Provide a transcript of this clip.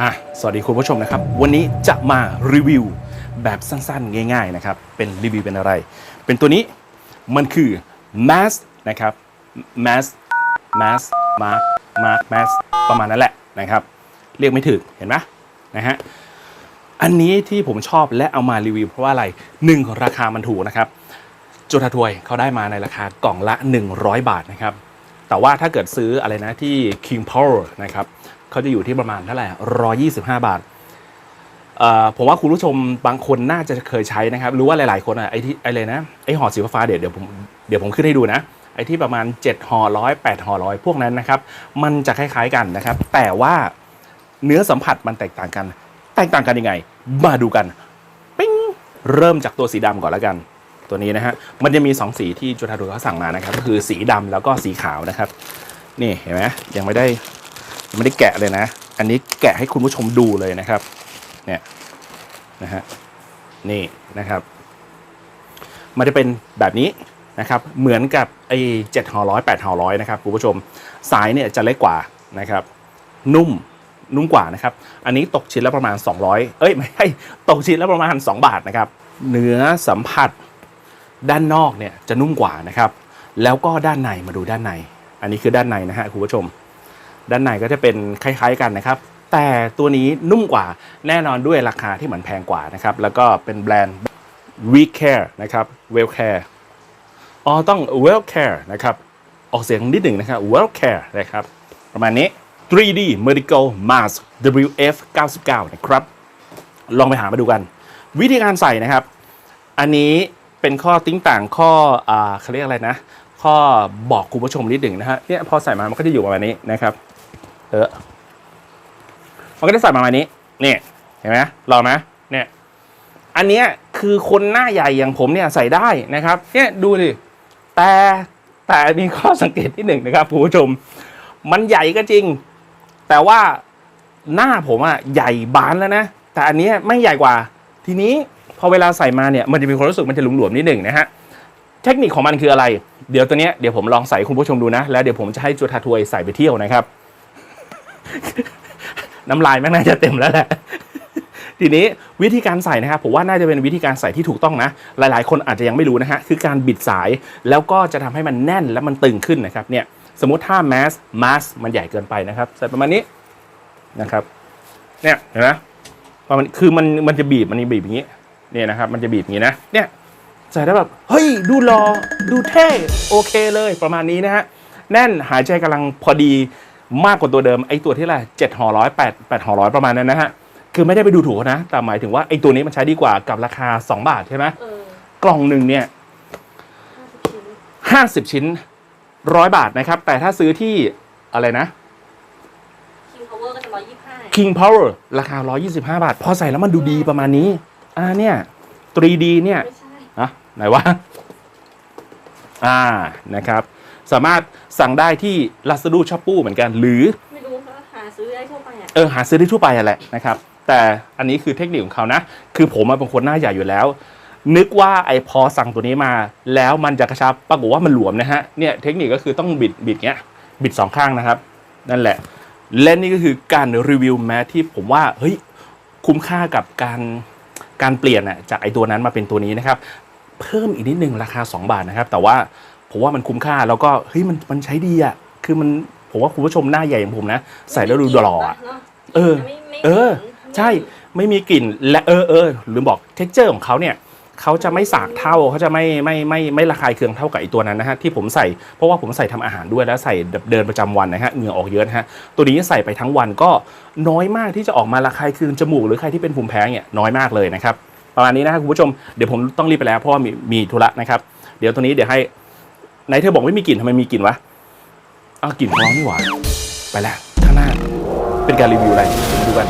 อะสวัสดีคุณผู้ชมนะครับ วันนี้จะมารีวิวแบบสั้นๆ ง่าย ๆ นะครับ เป็นรีวิวเป็นอะไร เป็นตัวนี้มันคือ mask นะครับ mask mask mark mark mask ประมาณนั้นแหละนะครับ เรียกไม่ถึกเห็นไหมนะฮะอันนี้ที่ผมชอบและเอามารีวิวเพราะว่าอะไรหนึ่งราคามันถูกนะครับจุฑาทวยเขาได้มาในราคากล่องละ 100 บาทนะครับ แต่ว่าถ้าเกิดซื้ออะไรนะที่ King Power นะครับ เขาจะอยู่ที่ประมาณเท่าไหร่125บาทเอ่อผมว่าคุณผู้ชมบางคนน่าจะเคยใช้นะครับ รู้ว่าหลาย ๆ คนอะไอ้ที่ไอ้เลยนะไอ้ห่อสีฟ้าเดี๋ยวเดี๋ยวผมเดี๋ยวผมขึ้นให้ดูนะ ไอ้ที่ประมาณ7ห่อร้อยแปดห่อร้อยพวกนั้นนะครับ มันจะคล้าย ๆ กันนะครับ แต่ว่าเนื้อสัมผัสมันแตกต่างกัน แตกต่างกันยังไง มาดูกันปิ้งเริ่มจากตัวสีดำก่อนแล้วกัน ตัวนี้นะฮะมันจะมี 2 สีที่จุฬาดูเขาสั่งมานะครับก็คือสีดำแล้วก็สีขาวนะครับ นี่เห็นไหมยังไม่ได้ ไม่ได้แกะเลยนะ อันนี้แกะให้คุณผู้ชมดูเลยนะครับ เนี่ยนะฮะนี่นะครับ มันจะเป็นแบบนี้นะครับ เหมือนกับไอ้เจ็ดห่อร้อยแปดห่อร้อยนะครับคุณผู้ชมสายเนี่ยจะเล็กกว่านะครับ นุ่มนุ่มกว่านะครับ อันนี้ตกชิ้นละประมาณ 200 เอ้ยไม่ใช่ตกชิ้นละประมาณ 2 บาทนะครับ เนื้อสัมผัสด้านนอกเนี่ยจะนุ่มกว่านะครับ แล้วก็ด้านในมาดูด้านใน อันนี้คือด้านในนะฮะคุณผู้ชม ด้านในก็จะเป็นคล้ายๆกันนะครับ แต่ตัวนี้นุ่มกว่าแน่นอนด้วยราคาที่เหมือนแพงกว่านะครับ แล้วก็เป็นแบรนด์ We Care นะครับ Well Care อ๋อต้อง Well Care นะครับ ออกเสียงนิดหนึ่งนะครับ Well Care นะครับ ประมาณนี้ 3D Medical Mask WF 99นะครับ ลองไปหามาดูกัน วิธีการใส่นะครับ อันนี้เป็นข้อติ้งต่างข้ออ่าเขาเรียกอะไรนะ ข้อบอกคุณผู้ชมนิดหนึ่งนะฮะเนี่ยพอใส่มามันก็จะอยู่ประมาณนี้นะครับ เออ มันก็จะใส่ประมาณนี้นี่เห็นไหมลอไหมเนี่ย อันเนี้ยคือคนหน้าใหญ่อย่างผมเนี่ยใส่ได้นะครับ เนี่ยดูดิ แต่แต่มีข้อสังเกตที่หนึ่งนะครับคุณผู้ชม มันใหญ่ก็จริง แต่ว่าหน้าผมอะใหญ่บานแล้วนะ แต่อันนี้ไม่ใหญ่กว่า ทีนี้พอเวลาใส่มาเนี่ย มันจะมีความรู้สึกมันจะหลวมๆนิดหนึ่งนะฮะ เทคนิคของมันคืออะไร เดี๋ยวตัวเนี้ยเดี๋ยวผมลองใส่คุณผู้ชมดูนะ แล้วเดี๋ยวผมจะให้จุธาทวยใส่ไปเที่ยวนะครับ น้ำลายแม่งน่าจะเต็มแล้วแหละทีนี้วิธีการใส่นะครับผมว่าน่าจะเป็นวิธีการใส่ที่ถูกต้องนะ หลายๆ คนอาจจะยังไม่รู้นะฮะคือการบิดสายแล้วก็จะทำให้มันแน่นและมันตึงขึ้นนะครับเนี่ยสมมติถ้าแมสมาสมันใหญ่เกินไปนะครับใส่ประมาณนี้นะครับเนี่ยเห็นไหมพอมันคือมันมันจะบีบมันจะบีบอย่างนี้เนี่ยนะครับมันจะบีบอย่างนี้นะเนี่ยใส่แล้วแบบเฮ้ยดูหลอดูเท่โอเคเลยประมาณนี้นะฮะแน่นหายใจกำลังพอดี มากกว่าตัวเดิมไอ้ตัวที่อะไรเจ็ดห่อร้อยแปดแปดห่อร้อยประมาณนั้นนะฮะคือไม่ได้ไปดูถูกเขานะ แต่หมายถึงว่าไอ้ตัวนี้มันใช้ดีกว่ากับราคา 2 บาทใช่ไหมเออกล่องหนึ่งเนี่ยห้าสิบชิ้น50ชิ้นร้อยบาทนะครับ แต่ถ้าซื้อที่อะไรนะคิงพาวเวอร์ก็จะร้อยยี่สิบห้า King Power ราคา 125 บาท พอใส่แล้วมันดูดีประมาณนี้ อ่าเนี่ย 3D เนี่ยไม่ใช่ อะไหนวะ อ่านะครับ สามารถสั่งได้ที่ Lazada Shopee เหมือนกัน หรือไม่รู้ว่าหาซื้อได้ทั่วไปอะเออหาซื้อได้ทั่วไปอะแหละนะครับ แต่อันนี้คือเทคนิคของเขานะ คือผมอะเป็นคนหน้าใหญ่อยู่แล้ว นึกว่าไอ้พอสั่งตัวนี้มา แล้วมันจะกระชับปรากฏว่ามันหลวมนะฮะเนี่ยเทคนิคก็คือต้องบิดบิดเงี้ยบิดสองข้างนะครับ นั่นแหละ และนี่ก็คือการรีวิวแมสที่ผมว่าเฮ้ยคุ้มค่ากับการการเปลี่ยนอะจากไอ้ตัวนั้นมาเป็นตัวนี้นะครับ เพิ่มอีกนิดนึงราคา 2 บาทนะครับ แต่ว่า ผมว่ามันคุ้มค่าแล้วก็เฮ้ยมันมันใช้ดีอะคือมันผมว่าคุณผู้ชมหน้าใหญ่อย่างผมนะ ใส่แล้วดูหล่ออะเนอะเออไม่ไม่เออเหม็นใช่ไม่มีกลิ่นและเออเออลืมบอกเท็กเจอร์ของเขาเนี่ยเขาจะไม่สากเท่าเขาจะไม่ไม่ไม่ไม่ระคายเคืองเท่ากับไอตัวนั้นนะฮะที่ผมใส่เพราะว่าผมใส่ทำอาหารด้วยแล้วใส่เดินประจำวันนะฮะเหงื่อออกเยอะนะฮะตัวนี้ใส่ไปทั้งวันก็น้อยมากที่จะออกมาระคายเคืองจมูกหรือใครที่เป็นภูมิแพ้เนี่ยน้อยมากเลยนะครับประมาณนี้นะครับคุณผู้ชมเดี๋ยวผมต้องรีบไปแล้วเพราะว่ามีมีธุระนะครับเดี๋ยวตัวนี้เดี๋ยวให้ ไหนเธอบอกไม่มีกลิ่นทำไมมีกลิ่นวะอ้าวกลิ่นขอนนี่หว่า ไปแล้วข้างหน้า เป็นการรีวิวอะไรดูกัน